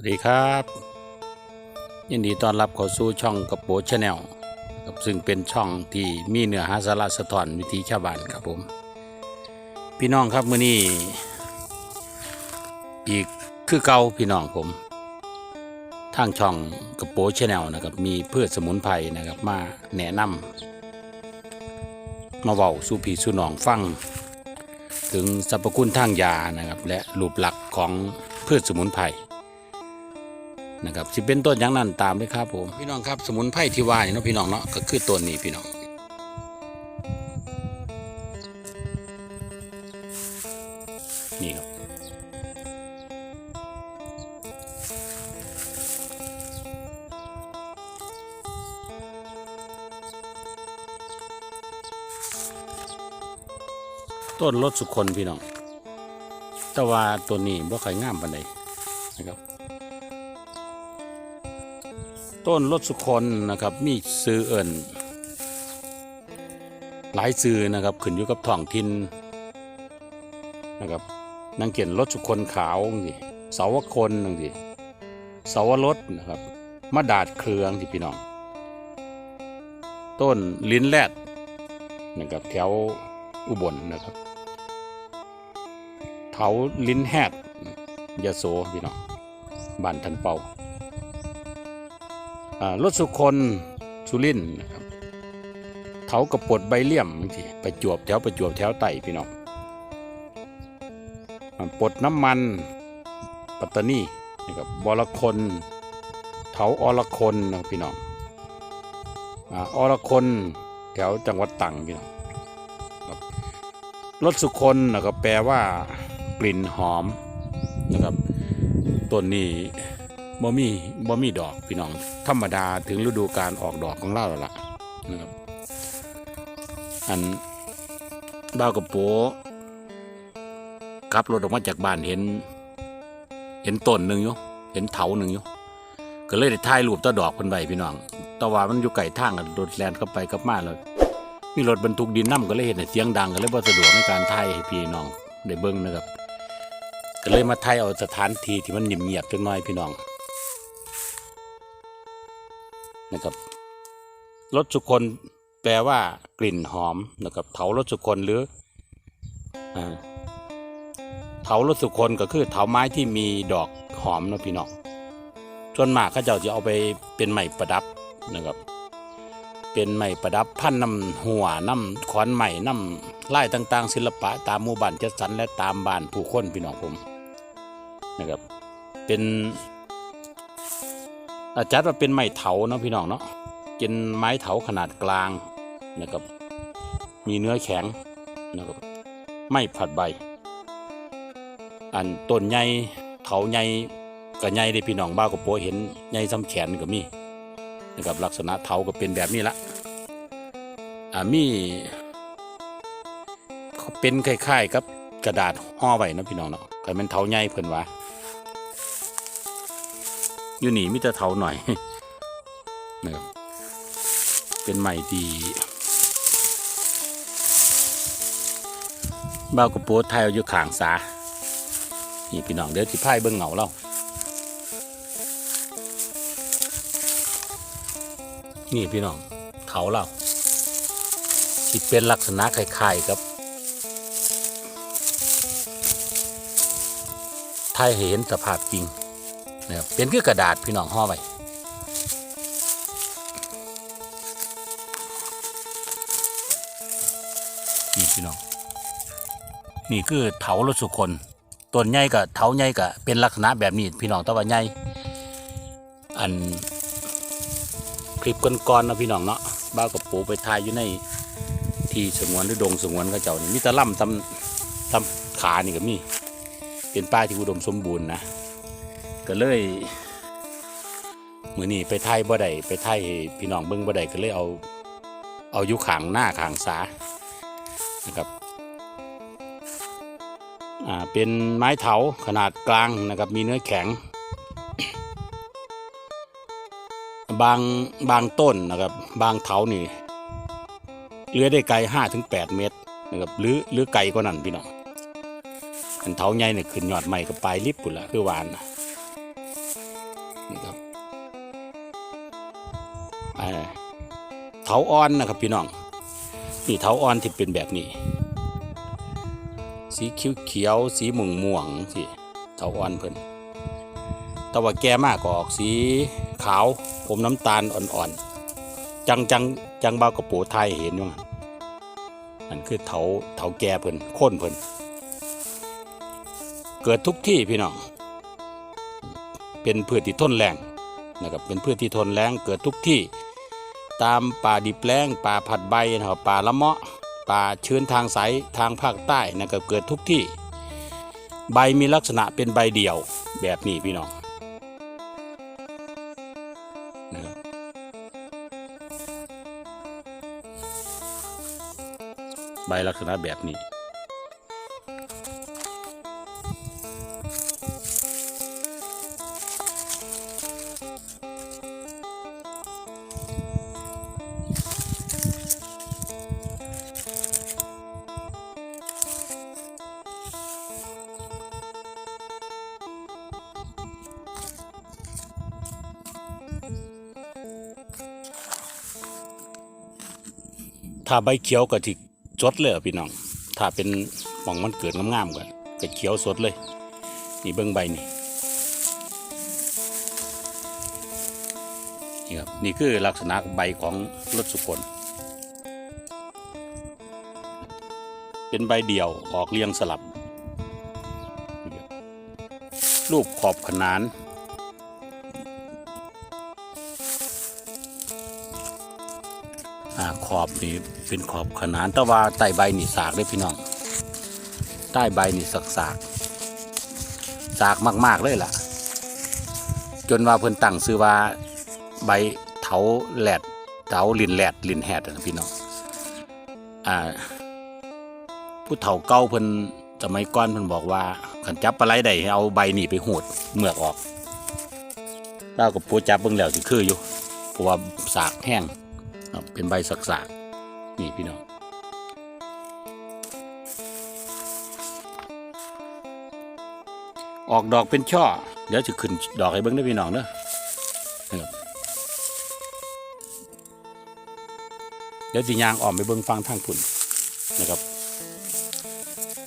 สวัสดีครับ ยินดีต้อนรับเข้าสู่ช่องกระโปชแนลครับซึ่งเป็นช่องที่มีเนื้อหาสาระสะท้อนวิถีชาวบ้านครับผม พี่น้องครับมื้อนี้อีกคือเก่าพี่น้องผมทางช่องกระโปชแนลนะครับ มีพืชสมุนไพรนะครับมาแนะนำมาเว้าสู่พี่สู่น้องฟัง ถึงสรรพคุณทางยานะครับ และรูปหลักของพืชสมุนไพร นะครับสิเป็นต้นอย่างนั้นตามเลยครับผมพี่น้องครับสมุนไพรที่ว่านี่เนาะพี่น้องเนาะก็คือต้นนี้พี่น้องนี่ครับต้นรถสุคนพี่น้องแต่ว่าตัวนี้บ่ค่อยงามปานใดนะครับ ต้นรถสุคนนะครับมีซื้อเอิญหลายซื้อนะครับขึ้นอยู่กับท้องถิ่นนะครับนังเกียนรถสุคนขาวนี่เสาวคนนังสิเสาวรถนะครับมาดาดเครืองที่พี่น้อง ต้นลิ้นแรดนะครับแถวอุบลนะครับเถาลิ้นแฮดยะโสพี่น้องบ้านทันเป่า รถสุคนสุรินนะครับเถากระปดใบเลี่ยมบางทีประจวบแถวประจวบแถวไต่พี่น้องปลดน้ำมันปัตตานีนะครับบอรคนเถาอรคนนะพี่น้องออรคนแถวจังหวัดตรังพี่น้องครับรถสุคนนะครับแปลว่ากลิ่นหอมนะครับต้นนี้ บ่มีบ่มีดอกพี่น้อง ธรรมดาถึงฤดูการออกดอกของเราแล้วล่ะนะครับอันดาวกระโปขับรถออกมาจากบ้านเห็น เห็นต้นหนึ่งอยู่เห็นเถาหนึ่งอยู่ก็เลยได้ถ่ายรูปต้นดอกคนใบพี่น้องแต่ว่ามันอยู่ไกลทางกันรถแลนเข้าไปกับมาแล้วมีรถบรรทุกดินน้ำก็เลยเห็นเสียงดังก็เลยบ่สะดวกในการถ่ายให้พี่น้องได้เบิ่งนะครับก็เลยมาถ่ายเอาสถานที่ที่มันเงียบๆจังน้อยพี่น้อง นะครับรสสุคนแปลว่ากลิ่นหอมนะครับเถารสสุคนหรือเถารสสุคนก็คือเถาไม้ที่มีดอกหอมนะพี่น้องส่วนมากเขาจ้าจะเอาไปเป็นไม้ประดับนะครับ เป็นไม้ประดับพันน้ำหัวน้ำขอนไม้น้ำไล่ต่าง ๆ ศิลปะ ตามหมู่บ้านจัดสรรและตามบ้านผู้คนพี่น้องผมนะครับ เป็น จัดว่าเป็นไม้เถาเนาะพี่น้องเนาะเป็นไม้เถาขนาดกลางนะครับ มีเนื้อแข็งนะครับไม่ผัดใบ อันต้นใหญ่เถาใหญ่กับใหญ่ได้พี่น้องบ้ากับโปเห็นใหญ่ซ้ำแขนก็มีนะครับลักษณะเถาก็เป็นแบบนี้ละอ่ามีเขาเป็นคล้ายๆกับกระดาษห่อไว้นะพี่น้องเนาะก็เป็นเถาใหญ่เพิ่นว่า อยู่หนีมิจะเทาหน่อยนะครับเป็นใหม่ดีบ้ากระโปรงไทยเอาอยู่ข้างสานี่พี่น้องเดี๋ยวที่พายเบิ้งเหงาเรานี่พี่น้องเถาเราที่เป็นลักษณะคล้ายๆกับไทยเห็นสภาพจริง นะครับเป็นคือกระดาษพี่น้องห่อไว้นี่พี่น้องนี่คือเถารถสุคนต้นใหญ่กับเถาใหญ่กับเป็นลักษณะแบบนี้พี่น้องตะวันใหญ่อันคลิปก่อนๆนะพี่น้องเนาะบ้ากับปูไปถ่ายอยู่ในที่สงวนหรือดงสงวนก็เจ้านี่มีตะล่ำตำตำขานี่ก็มีเป็นป้ายที่อุดมสมบูรณ์นะ ก็เลยมือนี้ไปไทยบ่ได้ไปไทยพี่น้องเบิ่งบ่ได้ก็เลยเอาเอายู่ขางหน้าขางสานะครับอ่าเป็นไม้เถาขนาดกลางนะครับมีเนื้อแข็ง บางบางต้นนะครับบางเถานี่เลื้อยได้ไกลห้าถึงแปดเมตรนะครับหรือหรือไกลกว่านั้นพี่น้องอันเถาใหญ่เนี่ยขึ้นยอดใหม่กับปลายลิบปุ่นละคือหวานนะ นี่ครับอ่าเถาอ่อนนะครับพี่น้องนี่เถาอ่อนที่เป็นแบบนี้ สีเขียวเขียวสีม่วงม่วงสิเถาอ่อนเพิ่นแต่ว่าแก่มากก็ออกสีขาวผมน้ำตาลอ่อนๆจังจังจังบากระปูไทยเห็นว่านั่นคือเถาเถาแก่เพิ่นโค่นเพิ่นเกิดทุกที่พี่น้อง เป็นพืชที่ทนแรงนะครับเป็นพืชที่ทนแรงเกิดทุกที่ ตามป่าดิบแล้งป่าผัดใบนะครับป่าละเมาะป่าชื้นทางใสทางภาคใต้นะครับเกิดทุกที่ ใบมีลักษณะเป็นใบเดี่ยวแบบนี้พี่น้องใบลักษณะแบบนี้ ถ้าใบเขียวก็ที่สดเลยพี่น้อง ถ้าเป็นหม่องมันเกิดงามๆก็ก็เขียวสดเลย นี่เบิ้องใบนี่นี่ครับนี่คือลักษณะใบของรถสุคนเป็นใบเดี่ยวออกเรียงสลับ รูปขอบขนาน ขอบนี่เป็นขอบขนานแต่ว่าใต้ใบนี่สากเลยพี่น้อง ใต้ใบนี่สักสากสากมาก ๆ เลยล่ะ จนว่าเพิ่นตั้งซื้อว่าใบเถาแหลดเถาลินแหลดลินแหดนะพี่น้องอ่าผู้เฒ่าเก่าเพิ่นสมัยก่อนเพิ่นบอกว่าขันจับปลาไหลได้ให้เอาใบนี่ไปหูดเมือกออกเรากับปูจับเบิ่งแล้วสิคืออยู่เพราะว่าสากแห้ง เป็นใบสักสากๆนี่พี่น้องออกดอกเป็นช่อ เดี๋ยวจะขึ้นดอกให้เบิ้งได้พี่น้องเนอะนะครับเดี๋ยวสิยางออมไปเบิ้งฟังทางพุ่นนะครับ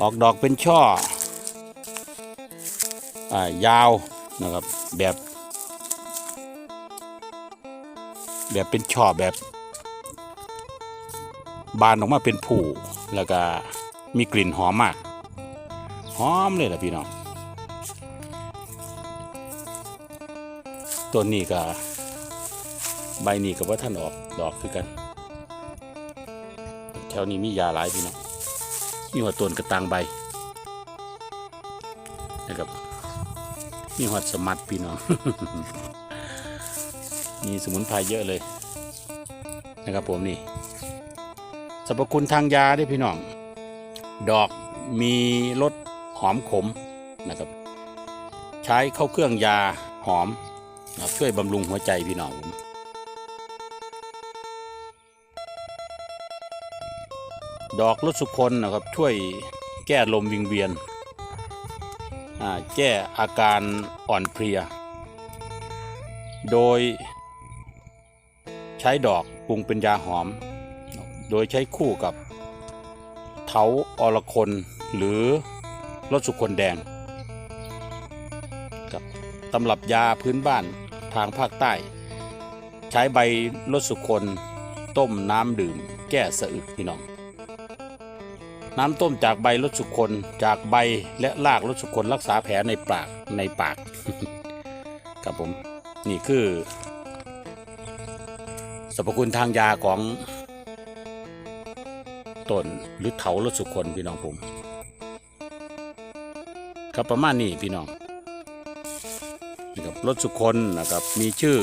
ออกดอกเป็นช่ออายาวนะครับแบบ แบบเป็นช่อแบบ บานออกมาเป็นผูแล้วก็มีกลิ่นหอมมากหอมเลยล่ะพี่น้องต้นนี้ก็ใบนี้ก็ว่าท่านออกดอกคือกัน แถวนี้มียาหลายพี่น้องมีหัวต้นกระตังใบนะครับมีหัวสมัดพี่น้องมีสมุนไพรเยอะเลยนะครับผมนี่ สรรพคุณทางยาด้วยพี่น้อง ดอกมีรสหอมขมนะครับ ใช้เข้าเครื่องยาหอมนะช่วยบำรุงหัวใจพี่น้องผมดอกรสสุคนนะครับ ช่วยแก้ลมวิงเวียนอ่าแก้อาการอ่อนเพลีย โดยใช้ดอกปรุงเป็นยาหอม โดยใช้คู่กับเถาอรคนหรือรสสุคนแดงกับตำรับยาพื้นบ้านทางภาคใต้ ใช้ใบรสสุคนต้มน้ำดื่มแก้สะอึกพี่น้อง น้ำต้มจากใบรสสุคนจากใบและรากรสสุคนรักษาแผลในปากในปากครับผมนี่คือสรรพคุณทางยาของ ต้นหรือเถารสสุคนพี่น้องผมครับประมาณนี้พี่น้องนะครับรสสุคนนะครับมีชื่อ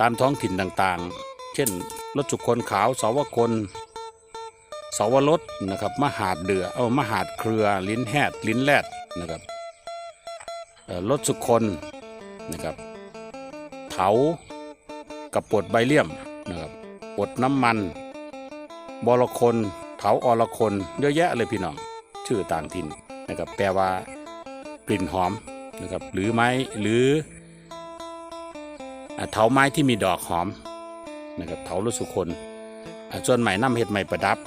ตามท้องถิ่นต่างๆ เช่นรสสุคนขาวสาวคนสาวรสนะครับมหาดเดือเอามหาดเครือ ลิ้นแหดลิ้นแรดนะครับรสสุคนนะครับเถากับปวดใบเลี่ยมนะครับปวดน้ำมัน บอลคนเถาอรคนเยอะแยะเลยพี่น้อง ชื่อต่างถิ่นนะครับแปลว่ากลิ่นหอมนะครับหรือไม้หรือเถาไม้ที่มีดอกหอมนะครับเถารถสุคนอ่าส่วนใหม่น้ำเห็ดใหม่ประดับ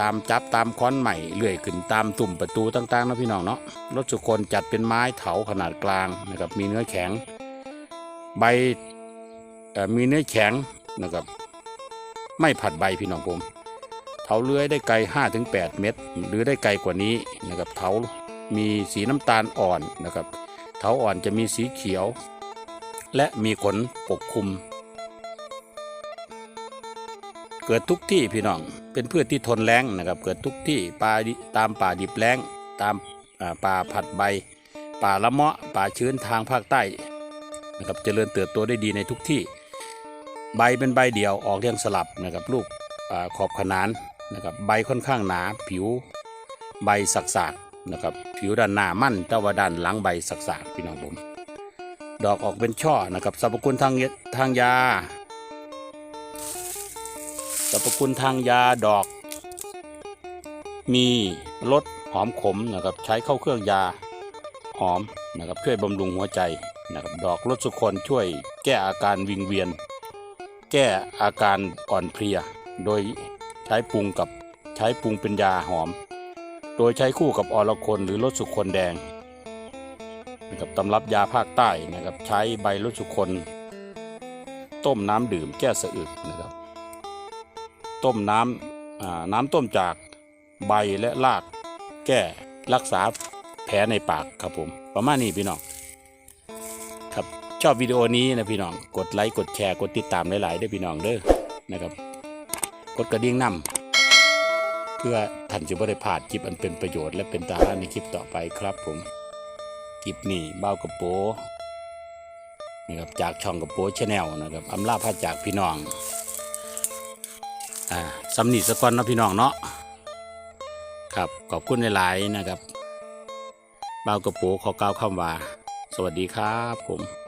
ตามจับตามค้อนใหม่เลื่อยขึ้นตามตุ่มประตูต่างๆนะพี่น้องเนาะรถสุคนจัดเป็นไม้เถาขนาดกลางนะครับมีเนื้อแข็ง ใบมีเนื้อแข็งนะครับไม่ผัดใบพี่น้องผม เถาเลื้อยได้ไกล 5-8 เมตร หรือได้ไกลกว่านี้นะครับเถามีสีน้ำตาลอ่อนนะครับเถาอ่อนจะมีสีเขียว และมีขนปกคลุม เกิดทุกที่พี่น้องเป็นพืชที่ทนแล้งนะครับ เกิดทุกที่ป่าตามป่าดิบแล้งตามป่าผัดใบ ป่าละเมาะป่าชื้นทางภาคใต้นะครับเจริญเติบโตได้ดีในทุกที่ ใบเป็นใบเดี่ยวออกเรียงสลับนะครับลูกอขอบขนาน นะครับใบค่อนข้างหนาผิวใบสักๆนะครับผิวด้านหน้ามั่นแต่ว่าด้านหลังใบสักๆพี่น้องผม ดอกออกเป็นช่อนะครับสรรพคุณทางยทางยาสรรพคุณทางยาดอก มีรสหอมขมนะครับใช้เข้าเครื่องยาหอมนะครับช่วยบำรุงหัวใจนะครับดอกรสสุคนช่วยแก้อาการวิงเวียน แก้อาการอ่อนเพลียโดย ใช้ปรุงกับใช้ปรุงเป็นยาหอม โดยใช้คู่กับอรคนหรือรสสุคนแดงนะครับตำรับยาภาคใต้นะครับใช้ใบรสสุคน ต้มน้ำดื่มแก้สะอึกนะครับ ต้มน้ำน้ำต้มจากใบและรากแก้รักษาแผลในปากครับผม ประมาณนี้พี่น้องครับชอบวิดีโอนี้นะพี่น้องกดไลค์กดแชร์กดติดตามหลายๆด้วยพี่น้องเด้อนะครับ กดกระดิ่งนำเพื่อท่านจะไม่ได้พลาดคลิปอันเป็นประโยชน์และเป็นตาในคลิปต่อไปครับผมคลิปนี้เบ้ากระโปนะครับจากช่องกระโปชาแนลนะครับอำลาพาจากพี่น้องอ่าสำนีสกอนนะพี่น้องเนาะครับขอบคุณหลายๆนะครับเบ้ากระโปขอกล่าวคำว่า สวัสดีครับผม